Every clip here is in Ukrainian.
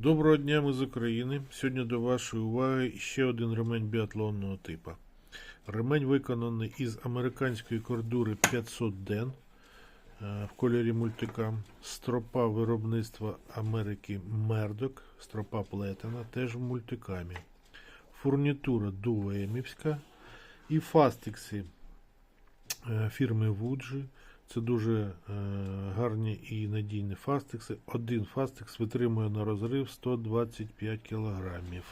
Доброго дня, ми з України. Сьогодні до вашої уваги ще один ремень біатлонного типу. Ремень виконаний із американської кордури 500 ден е, в кольорі мультикам. Стропа виробництва Америки Мердок, стропа плетена, теж в мультикамі. Фурнітура Дуемівська і фастикси е, фірми Вуджі. Це дуже е, гарні і надійні фастикси. Один фастикс витримує на розрив 125 кілограмів.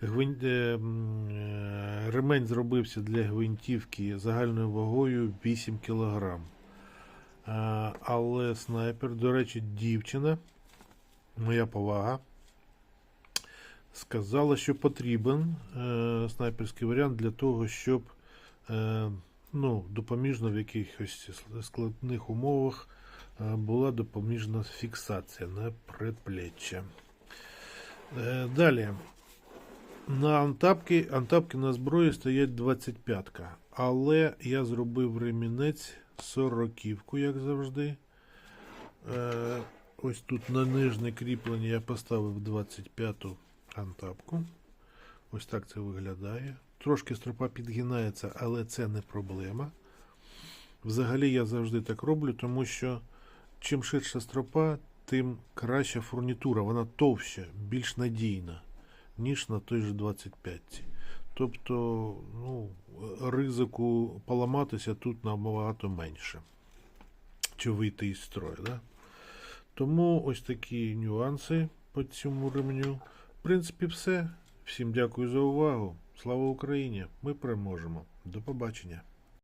Гвин... е, е, Ремень зробився для гвинтівки загальною вагою 8 кг. Але снайпер, до речі, дівчина, моя повага, сказала, що потрібен е, снайперський варіант для того, щоб е, ну, допоміжно в якихось складних умовах е, була допоміжна фіксація на предплеччя. Е, Далі. На антапки, антапки на зброї стоять 25-ка, але я зробив ремінець 40-ку, як завжди. Е, Ось тут на нижнє кріплення я поставив 25-ту антапку. Ось так це виглядає. Трошки стропа підгинається, але це не проблема. Взагалі я завжди так роблю, тому що чим ширша стропа, тим краща фурнітура. Вона товща, більш надійна, ніж на той же 25. Тобто, ну, ризику поламатися тут набагато менше. Чи вийти із строю. Да? Тому ось такі нюанси по цьому ремню. В принципі, все. Всім дякую за увагу. Слава Україні! Ми переможемо. До побачення.